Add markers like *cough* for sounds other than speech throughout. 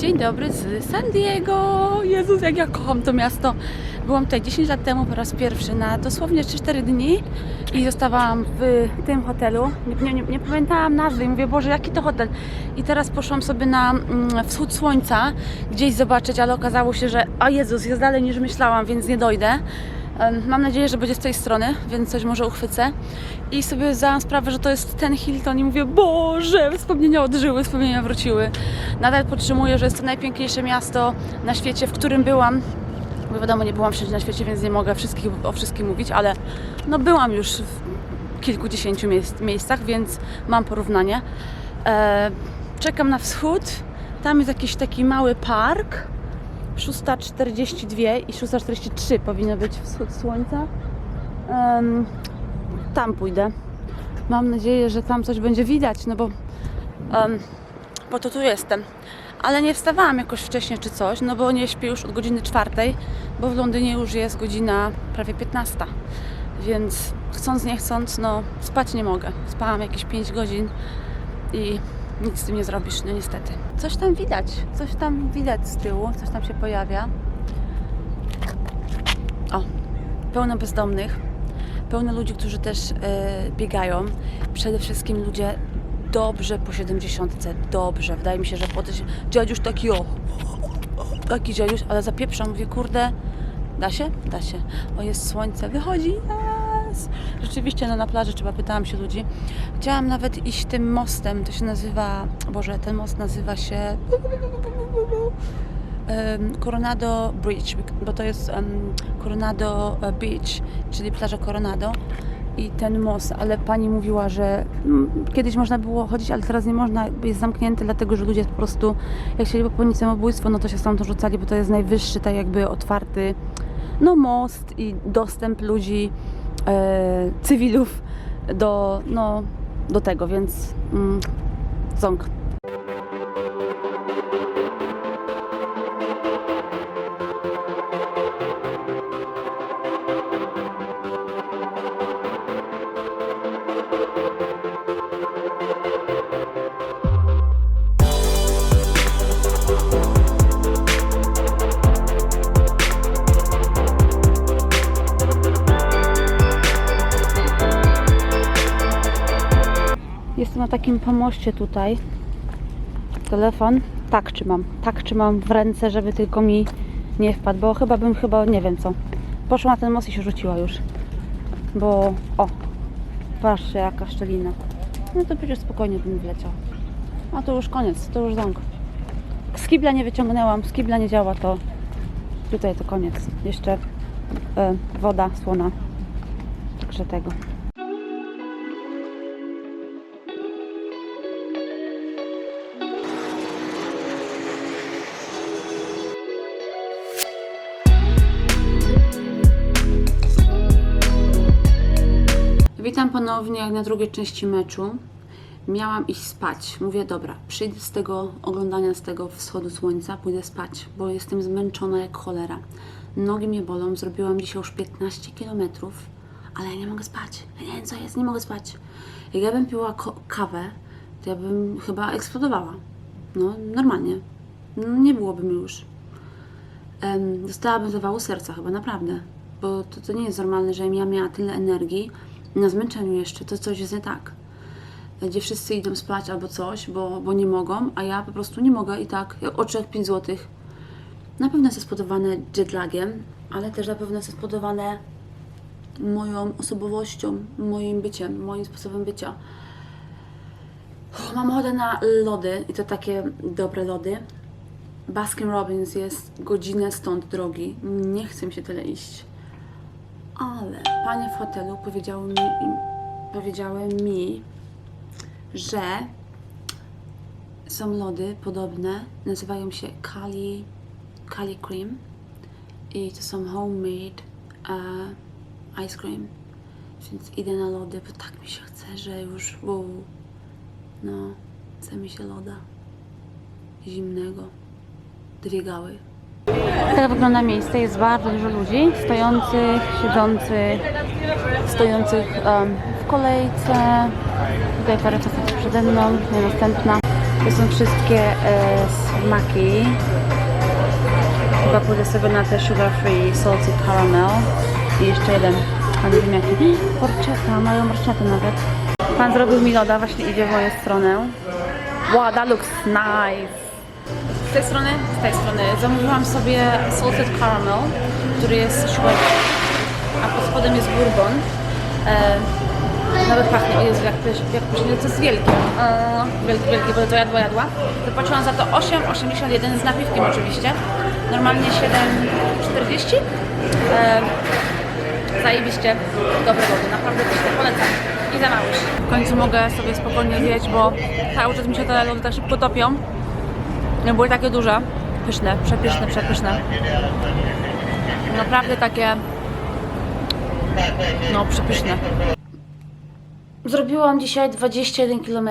Dzień dobry z San Diego. Jezus, jak ja kocham to miasto. Byłam tutaj 10 lat temu po raz pierwszy na dosłownie 3-4 dni i zostawałam w tym hotelu. Nie, nie, nie pamiętałam nazwy mówię, Boże, jaki to hotel. I teraz poszłam sobie na mm, wschód słońca gdzieś zobaczyć, ale okazało się, że a Jezus, jest dalej niż myślałam, więc nie dojdę. Mam nadzieję, że będzie z tej strony, więc coś może uchwycę. I sobie zdałam sprawę, że to jest ten Hilton i mówię, Boże, wspomnienia odżyły, wspomnienia wróciły. Nadal podtrzymuję, że jest to najpiękniejsze miasto na świecie, w którym byłam. Bo wiadomo, nie byłam wszędzie na świecie, więc nie mogę wszystkich, o wszystkim mówić, ale no byłam już w kilkudziesięciu miejsc, miejscach, więc mam porównanie. E, czekam na wschód. Tam jest jakiś taki mały park. 6.42 i 6.43 powinno być wschód słońca. Em, tam pójdę. Mam nadzieję, że tam coś będzie widać, no bo em, po to tu jestem. Ale nie wstawałam jakoś wcześniej czy coś, no bo nie śpię już od godziny czwartej, bo w Londynie już jest godzina prawie 15. Więc chcąc nie chcąc, no spać nie mogę. Spałam jakieś 5 godzin i nic z tym nie zrobisz, no niestety. Coś tam widać, coś tam widać z tyłu, coś tam się pojawia. O, pełno bezdomnych, pełno ludzi, którzy też e, biegają. Przede wszystkim ludzie dobrze po 70, dobrze. Wydaje mi się, że po też dziadziuś taki o, taki dziadziuś, ale zapieprzam, mówię, kurde, da się? Da się. O, jest słońce, wychodzi, Rzeczywiście, no na plaży trzeba, pytałam się ludzi. Chciałam nawet iść tym mostem, to się nazywa, Boże, ten most nazywa się Coronado Bridge, bo to jest Coronado e, Beach, czyli plaża Coronado i ten most, ale pani mówiła, że mm, kiedyś można było chodzić, ale teraz nie można, jest zamknięty, dlatego że ludzie po prostu, jak chcieli popełnić samobójstwo, no to się stamtąd rzucali, bo to jest najwyższy, tak jakby otwarty, no most i dostęp ludzi, cywilów do, no, do tego, więc mm. Takim pomoście tutaj. Telefon. Tak trzymam. Tak trzymam w ręce, żeby tylko mi nie wpadł, bo chyba bym chyba, nie wiem co. Poszła na ten most i się rzuciła już. Bo, o, patrzcie jaka szczelina. No to przecież spokojnie bym wleciał. A to już koniec, to już ząg. Z kibla nie wyciągnęłam, z kibla nie działa, to tutaj to koniec. Jeszcze e, woda, słona. Także tego. Witam ponownie jak na drugiej części meczu. Miałam iść spać. Mówię, dobra, przyjdę z tego oglądania z tego wschodu słońca, pójdę spać, bo jestem zmęczona jak cholera. Nogi mnie bolą, zrobiłam dzisiaj już 15 km, ale ja nie mogę spać. Ja nie wiem co jest, nie mogę spać. Jak ja bym piła kawę, to ja bym chyba eksplodowała. No, normalnie. No, nie byłoby mi już. Em, dostałabym zawału serca chyba, naprawdę. Bo to, to nie jest normalne, że ja miała tyle energii, na zmęczeniu jeszcze, to coś jest nie tak. Gdzie wszyscy idą spać albo coś, bo, bo nie mogą, a ja po prostu nie mogę i tak, jak oczy jak 5 zł. Na pewno jest spowodowane jetlagiem, ale też na pewno jest spowodowane moją osobowością, moim byciem, moim sposobem bycia. Mam ochotę na lody i to takie dobre lody. Baskin Robbins jest godzinę stąd drogi. Nie chcę mi się tyle iść. Ale panie w hotelu powiedziały mi, powiedziały mi, że są lody podobne, nazywają się Kali, Kali Cream i to są homemade uh, ice cream. Więc idę na lody, bo tak mi się chce, że już wow, no, chce mi się loda zimnego, dwie gały. Tak wygląda miejsce. Jest bardzo dużo ludzi stojących, siedzących, stojących em, w kolejce. Tutaj parę facetów przede mną, następna. To są wszystkie e, smaki. Chyba pójdę sobie na te sugar free salty caramel. I jeszcze jeden, a nie wiem jaki. Porczeta, mają porczetę nawet. Pan zrobił mi loda, właśnie idzie w moją stronę. Wow, that looks nice. Z tej strony, z tej strony zamówiłam sobie salted caramel, który jest sugar a pod spodem jest bourbon. E, nawet pachnie, o Jezu, jak, jak pysznie, to jest wielkie. E, wielkie, wielkie, bo to jadła, jadła. Zapłaciłam za to 8,81 z napiwkiem oczywiście. Normalnie 7,40. E, zajebiście dobre wody, naprawdę pyszne, polecam. I za małyż. W końcu mogę sobie spokojnie zjeść, bo cały czas mi się te lody tak szybko topią. No były takie duże, pyszne, przepyszne, przepyszne. Naprawdę takie no, przepyszne. Zrobiłam dzisiaj 21 km,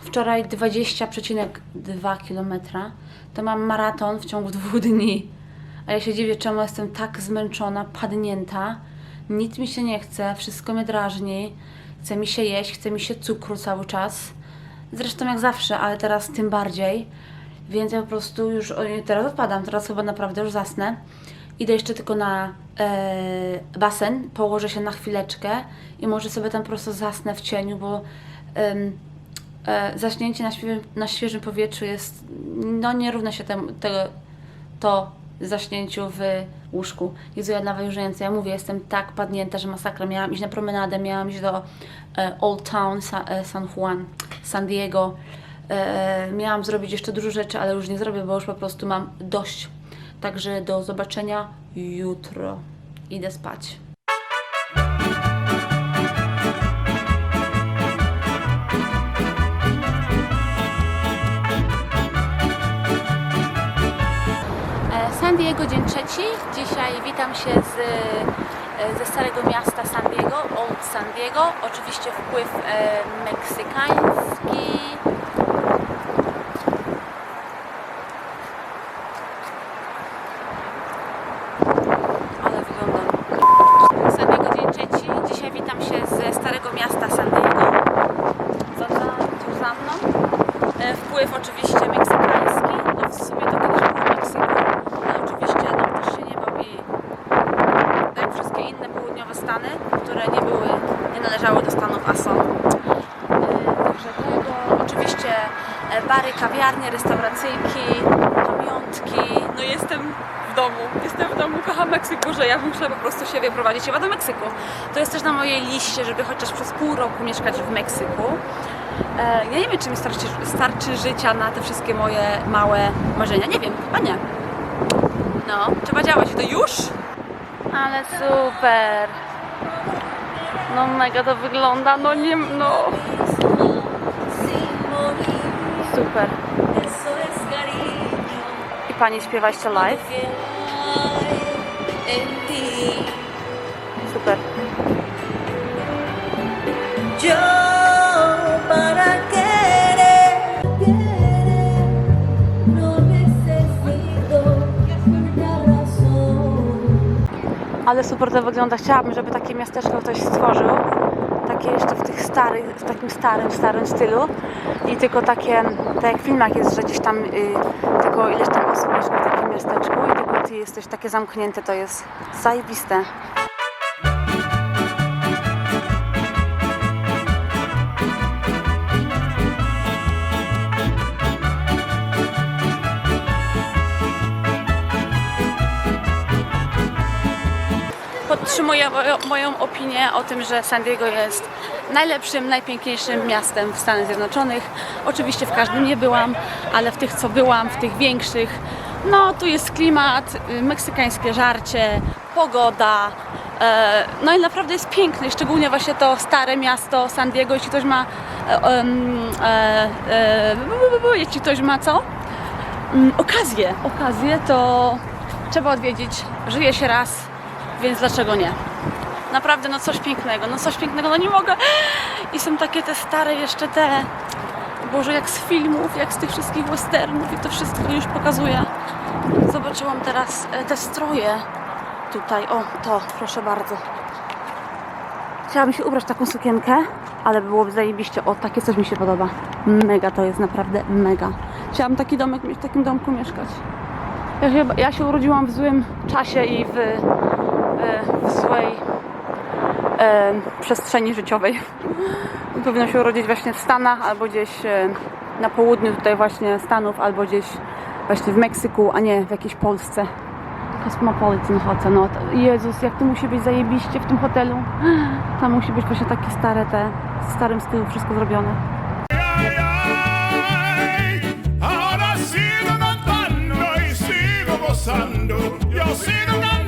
wczoraj 20,2 km. To mam maraton w ciągu dwóch dni. A ja się dziwię, czemu jestem tak zmęczona, padnięta. Nic mi się nie chce, wszystko mnie drażni. Chce mi się jeść, chce mi się cukru cały czas. Zresztą jak zawsze, ale teraz tym bardziej. Więc ja po prostu już teraz odpadam, teraz chyba naprawdę już zasnę. Idę jeszcze tylko na e, basen, położę się na chwileczkę i może sobie tam po prostu zasnę w cieniu, bo em, e, zaśnięcie na świeżym, na świeżym powietrzu jest, no nie równa się tego, to zaśnięciu w łóżku. Jezu, ja nawet już więcej, ja mówię, jestem tak padnięta, że masakra. Miałam iść na promenadę, miałam iść do e, Old Town Sa, e, San Juan, San Diego. E, miałam zrobić jeszcze dużo rzeczy, ale już nie zrobię, bo już po prostu mam dość. Także do zobaczenia jutro. Idę spać. E, San Diego, dzień trzeci. Dzisiaj witam się z, e, ze Starego Miasta San Diego, Old San Diego. Oczywiście wpływ e, meksykański. Ale wyglądam. San Diego, dzień trzeci. Dzisiaj witam się ze Starego Miasta San Diego. Za, za, tu za mną. E, Wpływ oczywiście meksykański. No w sumie to kiedyś było Meksyku, ale oczywiście nam też się nie bał i tak jak wszystkie inne południowe stany, które nie były, nie należały do stanów ASO. E, Także tego, oczywiście e, bary, kawiarnie, restauracyjki, pamiątki. No jestem w domu, jestem w domu, kocham Meksyk, że ja muszę po prostu się wyprowadzić chyba do Meksyku. To jest też na mojej liście, żeby chociaż przez pół roku mieszkać w Meksyku. E, Ja nie wiem, czy mi starczy, starczy życia na te wszystkie moje małe marzenia. Nie wiem, chyba nie. No, trzeba działać. To już? Ale super. No mega to wygląda. No nie, no. Super. I pani śpiewa jeszcze live. Super. Ale super to wygląda. Chciałabym, żeby takie miasteczko ktoś stworzył. Takie jeszcze w tych starych, w takim starym, starym stylu. I tylko takie, tak jak w filmach jest, że gdzieś tam y, tylko ileś tam osób mieszka w takim miasteczku i tylko ty jesteś takie zamknięte, to jest zajebiste. Podtrzymuję moją, moją opinię o tym, że San Diego jest najlepszym, najpiękniejszym miastem w Stanach Zjednoczonych. Oczywiście w każdym nie byłam, ale w tych co byłam, w tych większych, no tu jest klimat, y, meksykańskie żarcie, pogoda, e, no i naprawdę jest piękne, i szczególnie właśnie to stare miasto San Diego, jeśli ktoś ma e, e, e, bu, jeśli ktoś ma co? Mm, okazję, okazję to trzeba odwiedzić, żyje się raz, więc dlaczego nie? Naprawdę, no coś pięknego, no coś pięknego, no nie mogę. *gasps* I są takie te stare jeszcze te, Boże, jak z filmów, jak z tych wszystkich westernów i to wszystko już pokazuje. Zobaczyłam teraz e, te stroje tutaj, o, to, proszę bardzo. Chciałabym się ubrać w taką sukienkę, Ale byłoby zajebiście. O, takie coś mi się podoba. Mega to jest, naprawdę mega. Chciałam taki domek, w takim domku mieszkać. Ja ja się urodziłam w złym czasie i w, w, w złej e, przestrzeni życiowej. *laughs* Powinno się urodzić właśnie w Stanach albo gdzieś e, na południu tutaj właśnie Stanów, albo gdzieś właśnie w Meksyku, a nie w jakiejś Polsce. Cosmopolitan Hotel, no Jezus, jak to musi być zajebiście w tym hotelu. *gasps* Tam musi być właśnie takie stare te, w starym stylu wszystko zrobione. Ahora sigo cantando y. Yo sigo cantando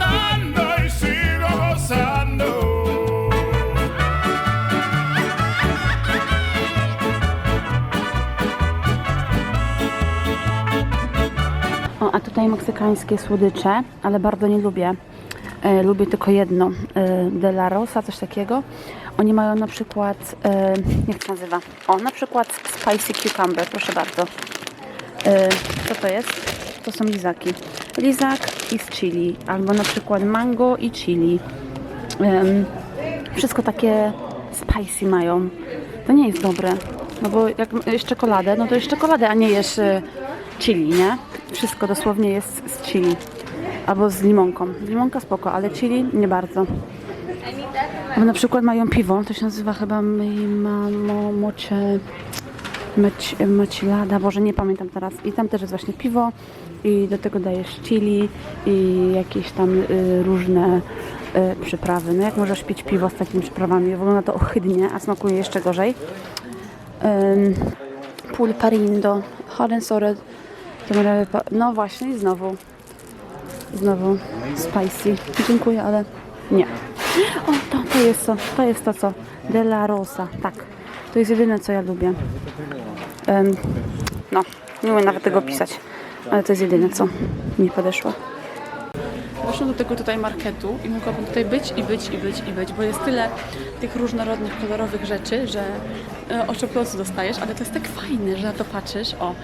tutaj meksykańskie słodycze, ale bardzo nie lubię. E, lubię tylko jedno, e, De La Rosa, coś takiego. Oni mają na przykład, e, jak to nazywa? O, na przykład spicy cucumber, proszę bardzo. E, co to jest? To są lizaki. Lizak i z chili, albo na przykład mango i chili. Em, wszystko takie spicy mają. To nie jest dobre. No bo jak jesz czekoladę, no to jest czekoladę, a nie jesz e, chili, nie? Wszystko dosłownie jest z chili. Albo z limonką. Limonka spoko, ale chili nie bardzo. Bo na przykład mają piwo, to się nazywa chyba mi- ma- mo- mocie... Mać, macilada, Boże, nie pamiętam teraz. I tam też jest właśnie piwo i do tego dajesz chili i jakieś tam y, różne y, przyprawy. No jak możesz pić piwo z takimi przyprawami? Wygląda to ohydnie, a smakuje jeszcze gorzej. Um, pulparindo, hot no właśnie znowu, znowu spicy. Dziękuję, ale nie. O, to, to jest to, to jest to co, de la rosa, tak. To jest jedyne co ja lubię. Em, no, nie umiem nawet tego pisać, ale to jest jedyne co mi podeszło. Doszłam do tego tutaj marketu i mogłabym tutaj być i być i być i być, bo jest tyle tych różnorodnych, kolorowych rzeczy, że e, oczopląsu dostajesz, ale to jest tak fajne, że na to patrzysz. O,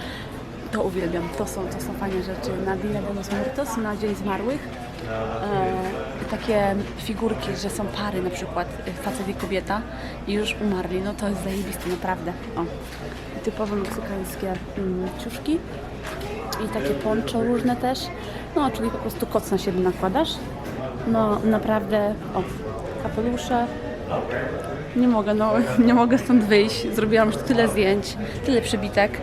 to uwielbiam. To są, to są fajne rzeczy. Na Dia de los Muertos, na Dzień Zmarłych. E, takie figurki, że są pary na przykład e, facet i kobieta i już umarli. No to jest zajebiste, naprawdę. O. Typowo meksykańskie mm, ciuszki i takie poncho różne też. No, czyli po prostu koc na siebie nakładasz. No, naprawdę, o, kapelusze. Nie mogę, no, *laughs* nie mogę stąd wyjść. Zrobiłam już tyle zdjęć, tyle przybitek,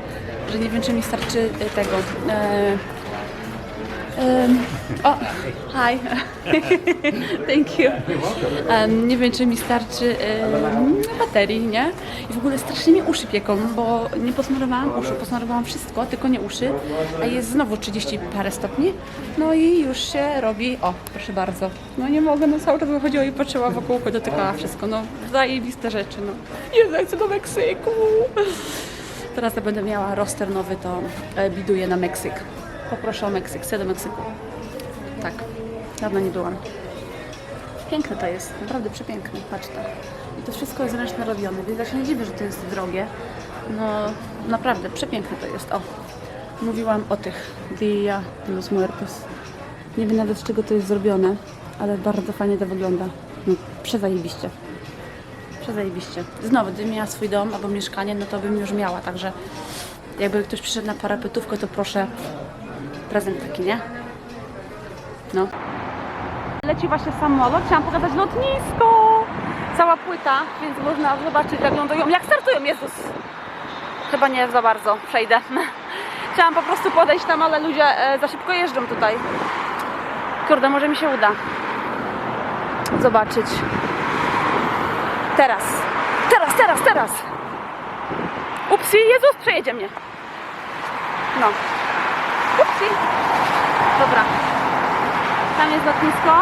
że nie wiem, czy mi starczy e, tego. E, em, o, hi. *laughs* Thank you. Em, nie wiem, czy mi starczy em, baterii, nie? I w ogóle strasznie mi uszy pieką, bo nie posmarowałam uszu, posmarowałam wszystko, tylko nie uszy, a jest znowu 30 parę stopni. No i już się robi, o, proszę bardzo. No nie mogę, no cały czas wychodziła i patrzyła wokół, dotykała wszystko, no zajebiste rzeczy, no. Jezu, chcę do Meksyku. Teraz jak będę miała roster nowy, to e, biduję na Meksyk. Poproszę o Meksyk, chcę do Meksyku. Tak, dawno nie byłam. Piękne to jest, naprawdę przepiękne, patrz to. I to wszystko jest ręcznie robione, więc ja się nie dziwię, że to jest drogie. No, naprawdę, przepiękne to jest. O, mówiłam o tych Dia de los Muertos. Nie wiem nawet z czego to jest zrobione, ale bardzo fajnie to wygląda. No, przezajebiście. Przezajebiście. Znowu, gdybym miała swój dom albo mieszkanie, no to bym już miała, także jakby ktoś przyszedł na parapetówkę, to proszę prezent taki, nie? No. Leci właśnie samolot, chciałam pokazać lotnisko. Cała płyta, więc można zobaczyć jak lądują, jak startują, Jezus. Chyba nie za bardzo, przejdę. *laughs* Chciałam po prostu podejść tam, ale ludzie e, za szybko jeżdżą tutaj. Kurde, może mi się uda zobaczyć. Teraz, teraz, teraz, teraz. Upsi, Jezus, przejedzie mnie. No. Upsi. Dobra. Tam jest lotnisko.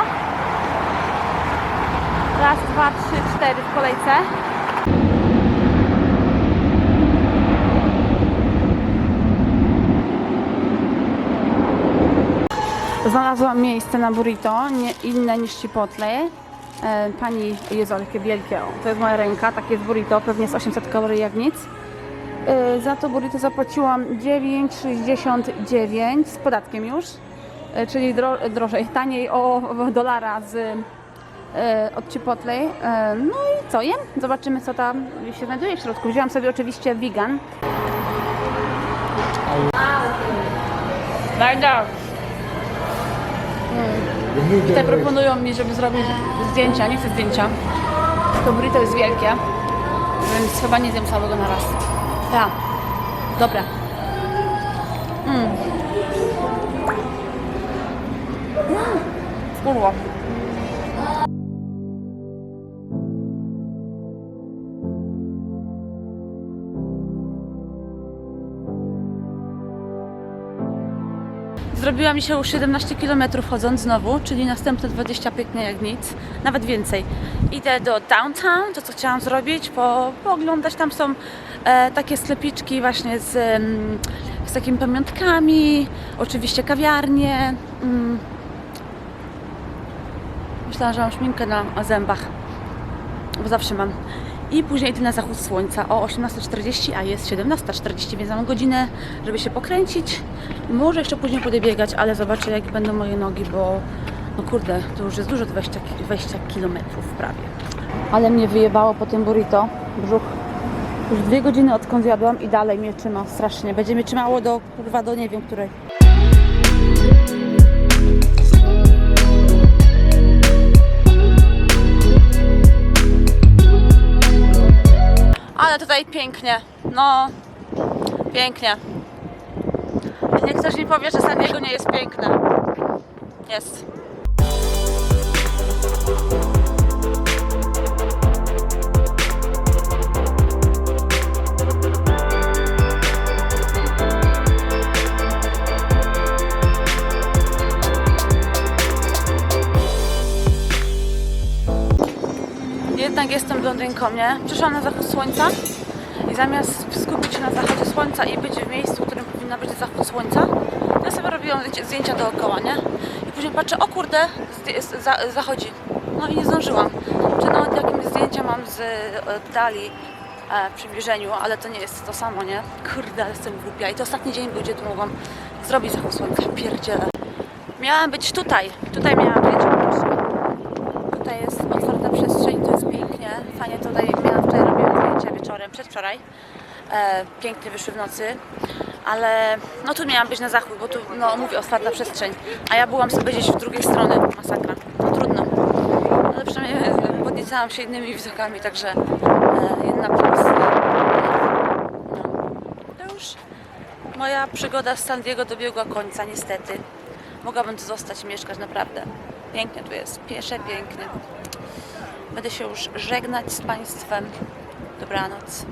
Raz, dwa, trzy, cztery w kolejce. Znalazłam miejsce na burrito, nie inne niż Chipotle. E, Pani, Jezu, jakie wielkie, to jest moja ręka, takie jest burrito, pewnie z 800 kalorii jak nic. E, Za to burrito zapłaciłam 9,69 z podatkiem już, e, czyli dro, drożej, taniej o dolara z od Chipotle. No i co jem? Zobaczymy co tam się znajduje w środku. Wziąłam sobie oczywiście vegan. Bardzo. Tutaj proponują mi, żeby zrobić zdjęcia. Nie chcę zdjęcia. To burrito jest wielkie, więc chyba nie zjem całego na raz. Ja. Dobra. Mm. Kurwa. Zrobiła mi się już 17 km chodząc znowu, czyli następne 20 pięknie jak nic, nawet więcej. Idę do downtown, to co chciałam zrobić, po, pooglądać, tam są e, takie sklepiczki właśnie z, z takimi pamiątkami, oczywiście kawiarnie. Mm. Myślałam, że mam szminkę na zębach, bo zawsze mam. I później idę na zachód słońca o 18.40, a jest 17.40, więc mam godzinę, żeby się pokręcić. Może jeszcze później pójdę biegać, ale zobaczę jak będą moje nogi, bo no kurde, to już jest dużo 20, ki- 20 kilometrów prawie. Ale mnie wyjebało po tym burrito, brzuch. Już dwie godziny odkąd zjadłam i dalej mnie trzyma strasznie. Będzie mnie trzymało do kurwa do nie wiem której. Ale tutaj pięknie. No, pięknie. Niech ktoś mi powie, że San Diego nie jest piękne. Jest. Jednak jestem blondynką, nie? Przyszłam na zachód słońca i zamiast skupić się na zachodzie słońca i być w miejscu, w którym powinna być zachód słońca, ja sobie robiłam zdjęcia- dookoła, nie? I później patrzę, o kurde, zachodzi. No i nie zdążyłam. Czy nawet jakieś zdjęcia mam z e, dali e, w przybliżeniu, ale to nie jest to samo, nie? Kurde, jestem głupia. I to ostatni dzień był, gdzie tu mogłam zrobić zachód słońca. Pierdziele. Miałam być tutaj. Tutaj miałam być. Tutaj jest otwarta przestrzeń, to jest pięknie. Fajnie tutaj miałam wczoraj robiłam zdjęcia przedwczoraj. E, pięknie wyszły w nocy, ale no tu miałam być na zachód, bo tu, no mówię, otwarta przestrzeń. A ja byłam sobie gdzieś w drugiej stronie, masakra. No trudno. Ale przynajmniej podniecałam się innymi widokami, także e, jedna plus. No. To już moja przygoda z San Diego dobiegła końca, niestety. Mogłabym tu zostać i mieszkać naprawdę. Pięknie tu jest, piesze pięknie. Będę się już żegnać z Państwem. Dobranoc.